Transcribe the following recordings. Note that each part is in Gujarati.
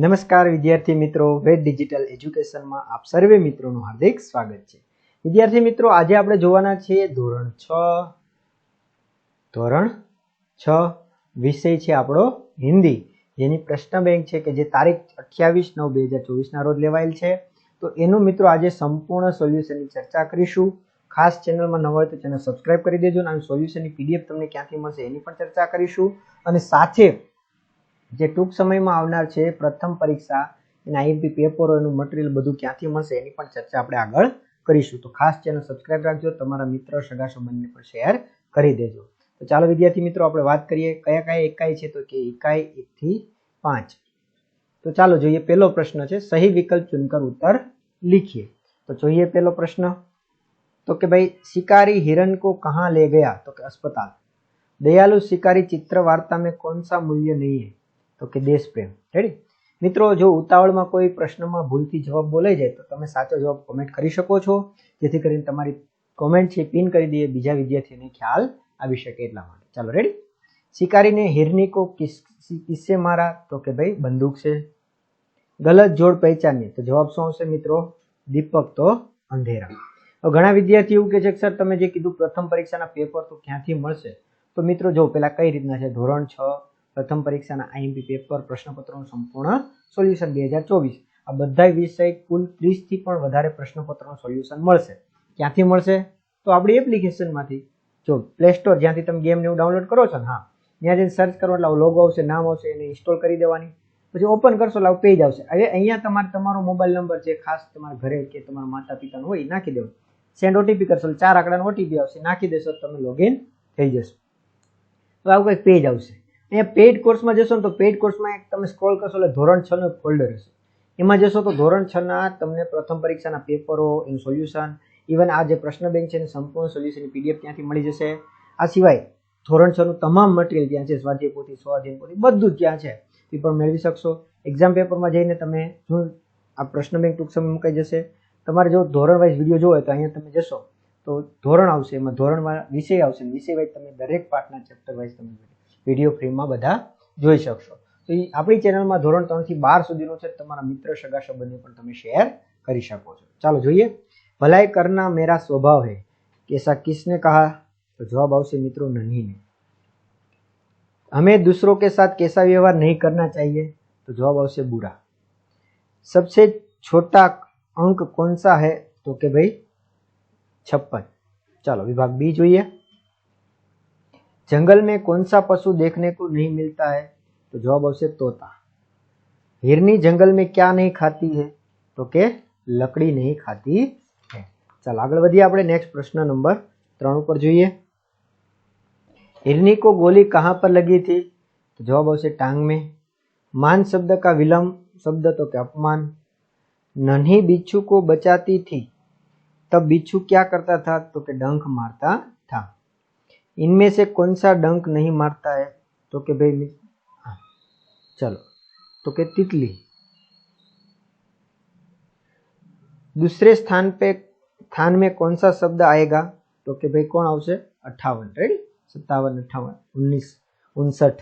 નમસ્કાર વિદ્યાર્થી મિત્રો વેદ ડિજિટલ એજ્યુકેશનમાં આપ સર્વે મિત્રોનું હાર્દિક સ્વાગત છે વિદ્યાર્થી મિત્રો આજે આપણે જોવાના છીએ ધોરણ છ ધોરણ છ વિષય છે આપણો હિન્દી જેની પ્રશ્ન બેંક છે કે જે તારીખ અઠ્યાવીસ નવ બે હજાર ચોવીસના રોજ લેવાયેલ છે તો એનું મિત્રો આજે સંપૂર્ણ સોલ્યુશનની ચર્ચા કરીશું ખાસ ચેનલમાં ન હોય તો ચેનલ સબસ્ક્રાઈબ કરી દેજો અને સોલ્યુશનની પીડીએફ તમને ક્યાંથી મળશે એની પણ ચર્ચા કરીશું અને સાથે જે ટૂંક સમયમાં આવનાર છે પ્રથમ પરીક્ષા એના આઈએમપી એનું મટીરિયલ બધું ક્યાંથી મળશે એની પણ ચર્ચા આપણે આગળ કરીશું તો ખાસ ચેનલ સબસ્ક્રાઇબ રાખજો તમારા મિત્ર સગા સંબંધને પણ શેર કરી દેજો તો ચાલો વિદ્યાર્થી મિત્રો આપણે વાત કરીએ કયા કયા એકાઈ છે તો કે એકાઈ એકથી પાંચ તો ચાલો જોઈએ પહેલો પ્રશ્ન છે સહી વિકલ્પ ચુનકર ઉત્તર લીખીએ તો જોઈએ પહેલો પ્રશ્ન તો કે ભાઈ શિકારી હિરન કો કહા લે ગયા તો કે અસ્પતાલ દયાલુ શિકારી ચિત્ર વાર્તા મેં કોણ સા મૂલ્ય નહીં તો કે દેશ પ્રેમ રેડી મિત્રો જો ઉતાવળમાં કોઈ પ્રશ્નમાં ભૂલથી જવાબ બોલાઈ જાય તો તમે સાચો જવાબ કોમેન્ટ કરી શકો છો જેથી કરીને તમારી કોમેન્ટ છે પિન કરી દઈએ બીજા વિદ્યાર્થીઓને ખ્યાલ આવી શકે એટલા માટે ચાલો રેડી શિકારીને હિરની કો કિસ્સે મારા તો કે ભાઈ બંદૂક છે ગલત જોડ પહેચાનીએ તો જવાબ શું આવશે મિત્રો દીપક તો અંધેરા તો ઘણા વિદ્યાર્થીઓ એવું કહે છે કે સર તમે જે કીધું પ્રથમ પરીક્ષાના પેપર તો ક્યાંથી મળશે તો મિત્રો જો પેલા કઈ રીતના છે ધોરણ છ પ્રથમ પરીક્ષાના આઈએમપી પેપર પ્રશ્નપત્રોનું સંપૂર્ણ સોલ્યુશન બે હજાર ચોવીસ આ બધા વિષય કુલ ત્રીસથી પણ વધારે પ્રશ્નપત્રોનું સોલ્યુશન મળશે ક્યાંથી મળશે તો આપણી એપ્લિકેશનમાંથી જો પ્લે સ્ટોર જ્યાંથી તમે ગેમ એવું ડાઉનલોડ કરો છો ને હા ત્યાં જઈને સર્ચ કરો એટલે લોગો આવશે નામ આવશે એને ઇન્સ્ટોલ કરી દેવાની પછી ઓપન કરશો એટલે આવું પેજ આવશે હવે અહીંયા તમારે તમારો મોબાઈલ નંબર જે ખાસ તમારા ઘરે કે તમારા માતા પિતાનો હોય નાખી દેવો સેન્ડ ઓટીપી કરશો ચાર આંકડાનો ઓટીપી આવશે નાખી દેશો તમે લોગિન થઈ જશો તો આવું કંઈક પેજ આવશે અહીંયા પેઇડ કોર્સમાં જશો ને તો પેઇડ કોર્સમાં તમે સ્ક્રોલ કરશો એટલે ધોરણ છ નો ફોલ્ડર હશે એમાં જશો તો ધોરણ છ ના તમને પ્રથમ પરીક્ષાના પેપરો એનું સોલ્યુશન ઇવન આ જે પ્રશ્ન બેંક છે એનું સંપૂર્ણ સોલ્યુશન પીડીએફ ત્યાંથી મળી જશે આ સિવાય ધોરણ છ નું તમામ મટીરિયલ ત્યાં છે સ્વાધ્યાય પોથી સ્વાધ્યાય પોથી બધું ત્યાં છે એ પણ મેળવી શકશો એક્ઝામ પેપરમાં જઈને તમે જો આ પ્રશ્ન બેંક ટૂંક સમય મુકાઈ જશે તમારે જો ધોરણ વાઇઝ વિડીયો જોવો હોય તો અહીંયા તમે જશો તો ધોરણ આવશે એમાં ધોરણમાં વિષય આવશે વિષય વાઇઝ તમે દરેક પાઠના ચેપ્ટર વાઇઝ તમે वीडियो फ्रेम में बड़ा જોઈ શકશો તો ઈ આપણી ચેનલ માં ધોરણ 3 થી 12 સુધીનો છે તમારો મિત્ર સગા સબને પણ તમે શેર કરી શકો છો ચાલો જોઈએ ભલાઈ karna mera swabhav hai કેસા किसने कहा તો જવાબ આવશે મિત્રો નહીં અમે दूसरो के साथ कैसा व्यवहार नहीं करना चाहिए तो जवाब આવશે बुरा सबसे छोटा अंक कौन सा है तो के भाई 56 ચાલો વિભાગ બી જોઈએ जंगल में कौन सा पशु देखने को नहीं मिलता है तो जवाब आवश्य तोता हिरनी जंगल में क्या नहीं खाती है तो के लकड़ी नहीं खाती है चल आगे વધીએ આપણે નેક્સ્ટ પ્રશ્ન નંબર ત્રણ ઉપર हिरनी को गोली कहाँ पर लगी थी तो जवाब આવશે टांग में मान शब्द का विलंब शब्द तो क्या अपमान नन्ही बिच्छू को बचाती थी तब बिच्छू क्या करता था तो के डंख मारता इनमें से कौन सा डंक नहीं मारता है तो के भाई हाँ, चलो तो के तितली दूसरे स्थान पे स्थान में कौन सा शब्द आएगा तो के भाई कौन आवश्यक अठावन रेडी सत्तावन अठावन उन्नीस उनसठ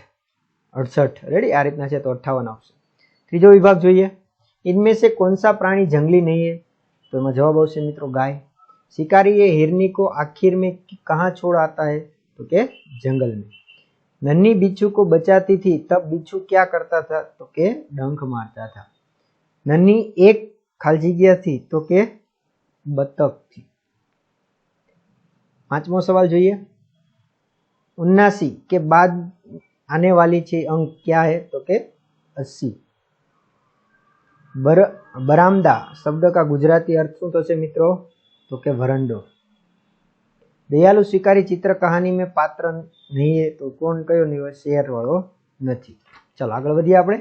अड़सठ रेडी आ रीतना तो अठावन आवश्यक तीजो विभाग जो इनमें से कौन सा प्राणी जंगली नहीं है तो जवाब आ मित्रों गाय शिकारी ये हिरनी को आखिर में कहा छोड़ आता है तो के जंगल में नन्ही बिच्छू को बचाती थी तब बिच्छू क्या करता था तो के डंख मारता था नन्ही एक खालजीगिया थी तो के बतख थी પાંચમો सवाल જોઈએ उन्नासी के बाद आने वाली छह अंक क्या है तो के अस्सी बर, बरामदा शब्द का गुजराती अर्थ शू तो मित्रों तो के वरंडो દયાલુ શિકારી ચિત્ર કહાનીમાં પાત્ર નહીં એ તો કોણ કયો નહીં હોય શેરવાળો નથી ચાલો આગળ વધીએ આપણે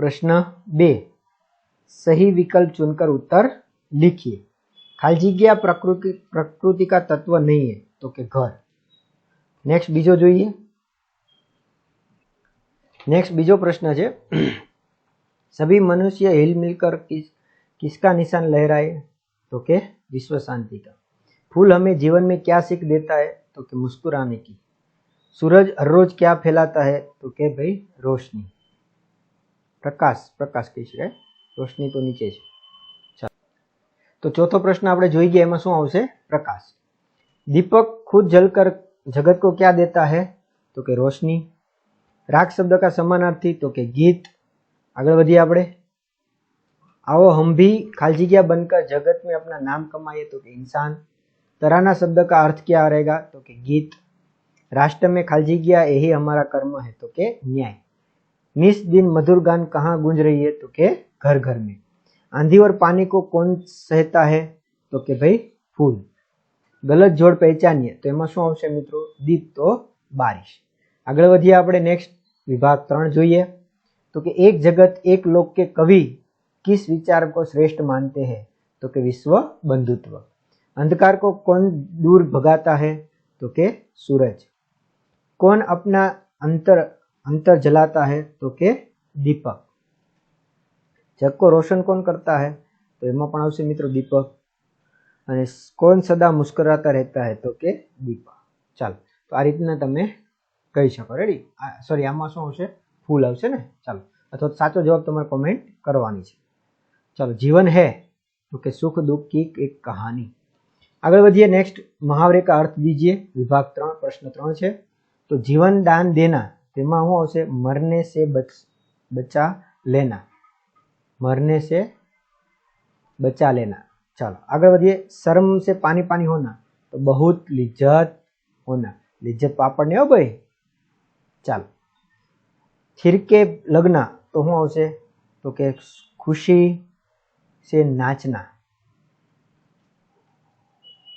પ્રશ્ન બે સહી વિકલ્પ ચૂનકર ઉત્તર लिखिए ખાલી જગ્યા પ્રકૃતિ પ્રકૃતિકા તત્વ નહીં હે તો કે ઘર નેક્સ્ટ બીજો જોઈએ નેક્સ્ટ બીજો પ્રશ્ન છે सभी मनुष्य हिल मिलकर किस किसका निशान लहराए तो के विश्व शांति का फूल हमें जीवन में क्या सीख देता है तो कि मुस्कुराने की सूरज हर रोज क्या फैलाता है तो कह भाई रोशनी प्रकाश प्रकाश कही सकते रोशनी तो नीचे अच्छा। तो चौथो प्रश्न आप जो गए शू आ प्रकाश दीपक खुद जलकर जगत को क्या देता है तो के रोशनी राग शब्द का समानार्थी तो के गीत आगे बढ़िए आप आओ हम भी ખાली જગ્યા બનકર जगत में अपना नाम कमाए तो कि इंसान तराना शब्द का अर्थ क्या रहेगा तो कि गीत राष्ट्र में खाली जगह यही हमारा कर्म है तो के न्याय निस दिन मधुर गान कहाँ गूंज रही है तो के घर घर में आंधी और पानी को कौन सहता है તો કે ભાઈ ફૂલ ગલત જોડ પહેચાનીએ તો એમાં શું આવશે दीप तो बारिश आगे बढ़िए आप नेक्स्ट विभाग વિભાગ जो है तो कि एक जगत एक लोक के कवि किस विचार को श्रेष्ठ मानते हैं तो के विश्व बंधुत्व अंधकार को कौन दूर भगाता है तो के सूरज कौन अपना अंतर अंतर जलाता है तो के दीपक जग को रोशन कौन करता है तो इमो पण આવશે મિત્રો દીપક અને કોણ સદા મુસ્ખરાતા રહેતા હે તો કે દીપા ચાલો તો આ રીતના તમે કહી શકો રેડી સોરી આમાં શું આવશે ફૂલ આવશે ને ચાલો અથવા સાચો જવાબ તમારે કમેન્ટ કરવાની છે ચાલો જીવન है તો કે સુખ દુઃખ કી एक કહાની આગળ વધીએ નેક્સ્ટ મહાવરે કા અર્થ દીજીએ વિભાગ ત્રણ પ્રશ્ન ત્રણ છે તો જીવન દાન દેના તેમાં શું આવશે મરને સે બચા લેના મરને સે બચા લેના ચાલો આગળ વધીએ શરમ સે પાણી પાણી હોના તો બહુત લિજ્જત હોના લિજ્જત પાપડ ને હો ભાઈ ચાલો થિરકે લગ્ન તો શું આવશે તો કે ખુશી છે નાચના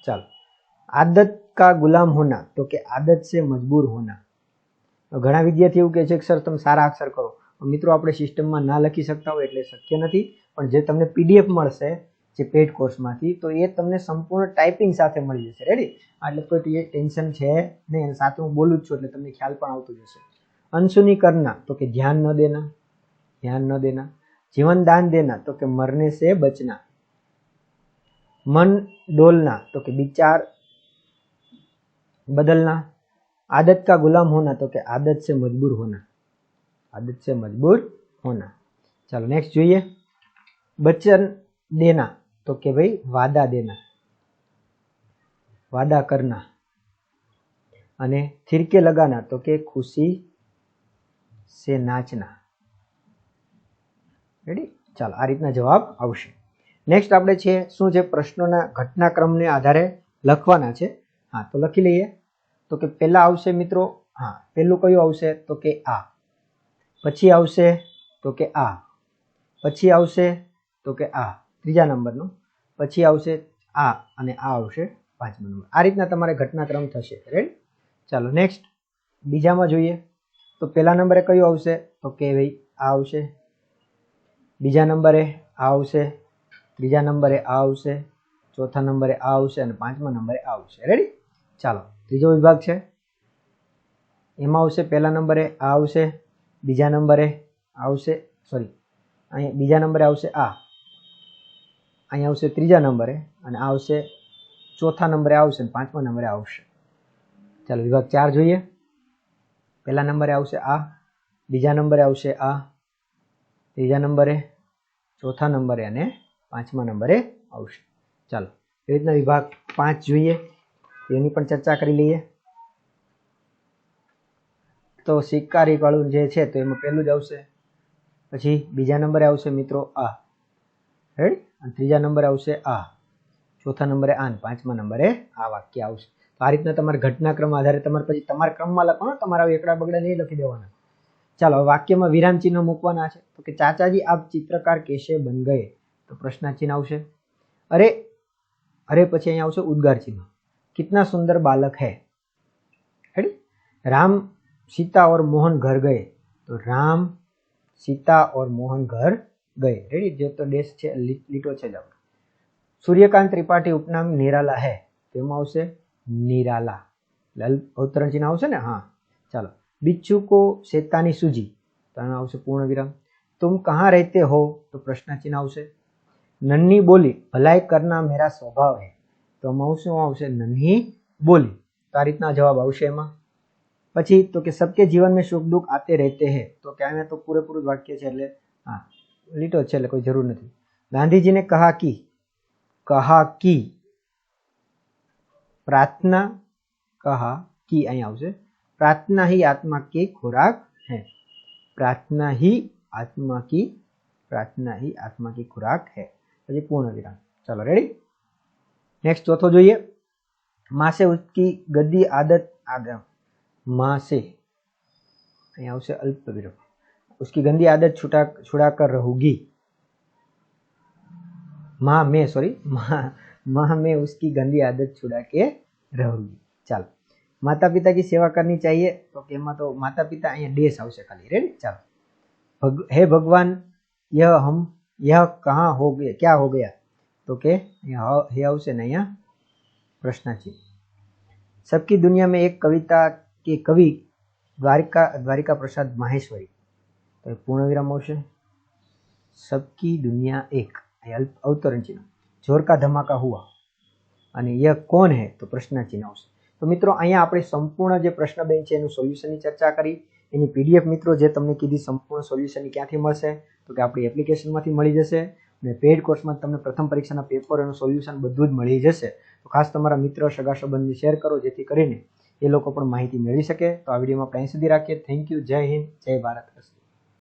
ચાલો આદત કા ગુલામ હોના તો કે આદત છે મજબૂર હોના ઘણા વિદ્યાર્થી એવું કહે છે કે સર તમે સારા અક્ષર કરો મિત્રો આપણે સિસ્ટમમાં ના લખી શકતા હોય એટલે શક્ય નથી પણ જે તમને પીડીએફ મળશે જે પેઇડ કોર્સમાંથી તો એ તમને સંપૂર્ણ ટાઈપિંગ સાથે મળી જશે રેડી એટલે કોઈ એ ટેન્શન છે નહીં સાથે હું બોલું જ છું એટલે તમને ખ્યાલ પણ આવતો જશે અંશુની કરના તો કે ધ્યાન ન દેના ધ્યાન ન દેના जीवन दान देना तो मरने से बचना मन डोलना तो कि विचार बदलना आदत का गुलाम होना तो कि आदत से मजबूर होना आदत से मजबूर होना चलो नेक्स्ट जुए बचन देना तो कि भाई वादा देना वादा करना अने थिरके लगाना तो कि खुशी से नाचना રેડી ચાલો આ રીતના જવાબ આવશે નેક્સ્ટ આપણે છે શું છે પ્રશ્નોના ઘટનાક્રમને આધારે લખવાના છે હા તો લખી લઈએ તો કે પહેલાં આવશે મિત્રો હા પહેલું કયું આવશે તો કે આ પછી આવશે તો કે આ પછી આવશે તો કે આ ત્રીજા નંબરનો પછી આવશે આ અને આ આવશે પાંચમો નંબર આ રીતના તમારે ઘટનાક્રમ થશે રેડ ચાલો નેક્સ્ટ બીજામાં જોઈએ તો પહેલા નંબરે કયું આવશે તો કે ભાઈ આ આવશે બીજા નંબરે આ આવશે બીજા નંબરે આ આવશે ચોથા નંબરે આ આવશે અને પાંચમા નંબરે આ આવશે રેડી ચાલો ત્રીજો વિભાગ છે એમાં આવશે પહેલા નંબરે આ આવશે બીજા નંબરે આવશે સોરી અહીંયા બીજા નંબરે આવશે આ અહીંયા આવશે ત્રીજા નંબરે અને આવશે ચોથા નંબરે આવશે અને પાંચમા નંબરે આવશે ચાલો વિભાગ ચાર જોઈએ પહેલા નંબરે આવશે આ બીજા નંબરે આવશે આ ત્રીજા નંબરે ચોથા નંબરે અને પાંચમા નંબરે આવશે ચાલો એ રીતના વિભાગ પાંચ જોઈએ તેની પણ ચર્ચા કરી લઈએ તો વાળું જે છે તો એમાં પહેલું જ આવશે પછી બીજા નંબરે આવશે મિત્રો આ રેડી અને ત્રીજા નંબરે આવશે આ ચોથા નંબરે આ ને પાંચમા નંબરે આ વાક્ય આવશે તો આ રીતના તમારે ઘટનાક્રમ આધારે તમારે પછી તમારા ક્રમમાં લખવાનો તમારા એકડા બગડા નહીં લખી દેવાના ચાલો વાક્યમાં વિરામ ચિહ્ન મૂકવાના છે તો કે ચાચાજી આપ ચિત્રકાર કેશે બન ગયે તો પ્રશ્નાચિહ્ન આવશે અરે અરે પછી અહીંયા આવશે ઉદ્ગાર ચિહ્ન કિતના સુંદર બાલક હે હેડી રામ સીતા ઓર મોહન ઘર ગયે તો રામ સીતા ઓર મોહન ઘર ગયે રેડી જે તો ડેશ છે લીટો છે જ સૂર્યકાંત ત્રિપાઠી ઉપનામ નિરાલા હે તેમાં આવશે નિરાલા લલ અવતરણ ચિહ્ન આવશે ને હા ચાલો बिच्छू को शैतानी सूझी तो एम पूर्ण विराम तुम कहाँ रहते हो तो प्रश्न चिन्ह आवश्यक नन्नी बोली भलाई करना मेरा स्वभाव है तो नन्ही बोली तो आ रीतना जवाब आम पी तो सबके जीवन में सुख दुख आते रहते हैं तो क्या मैं तो पूरेपूर वाक्य है हाँ लीटो है कोई जरूर नहीं गांधी जी ने कहा कि कहा कि प्रार्थना कहा कि अँ आ प्रार्थना ही आत्मा की खुराक है प्रार्थना ही आत्मा की प्रार्थना ही आत्मा की खुराक है तो ये पूर्ण विराम चलो रेडी नेक्स्ट चौथो जो माँ से उसकी गद्दी आदत आगम माँ से तो यहां उसे अल्प विरोध उसकी गंदी आदत छुटा छुड़ाकर रहूगी मां में सॉरी मां मां में उसकी गंदी आदत छुड़ा के रहूंगी चलो माता पिता की सेवा करनी चाहिए तो तो माता पिता अहिया डेस आवश्यक खाली रेड चलो भग, हे भगवान यह हम यह कहा हो गया क्या हो गया तो के हे आवश्य नहीं प्रश्न चिन्ह सबकी दुनिया में एक कविता के कवि द्वारिका द्वारिका प्रसाद माहेश्वरी तो पूर्ण विराम हो सबकी दुनिया एक अल्प अवतरण चिन्ह जोर का धमाका हुआ यह कौन है तो प्रश्न चिन्ह आवश्यक તો મિત્રો અહીંયા આપણે સંપૂર્ણ જે પ્રશ્ન બેંક છે એનું સોલ્યુશનની ચર્ચા કરી એની પીડીએફ મિત્રો જે તમને કીધી સંપૂર્ણ સોલ્યુશન ક્યાંથી મળશે તો કે આપણી એપ્લિકેશનમાંથી મળી જશે અને પેઇડ કોર્સમાં તમને પ્રથમ પરીક્ષાના પેપર એનું સોલ્યુશન બધું જ મળી જશે તો ખાસ તમારા મિત્ર સગા સંબંધી શેર કરો જેથી કરીને એ લોકો પણ માહિતી મેળવી શકે તો આ વિડીયોમાં આપણે અહીં સુધી રાખીએ થેન્ક યુ જય હિન્દ જય ભારત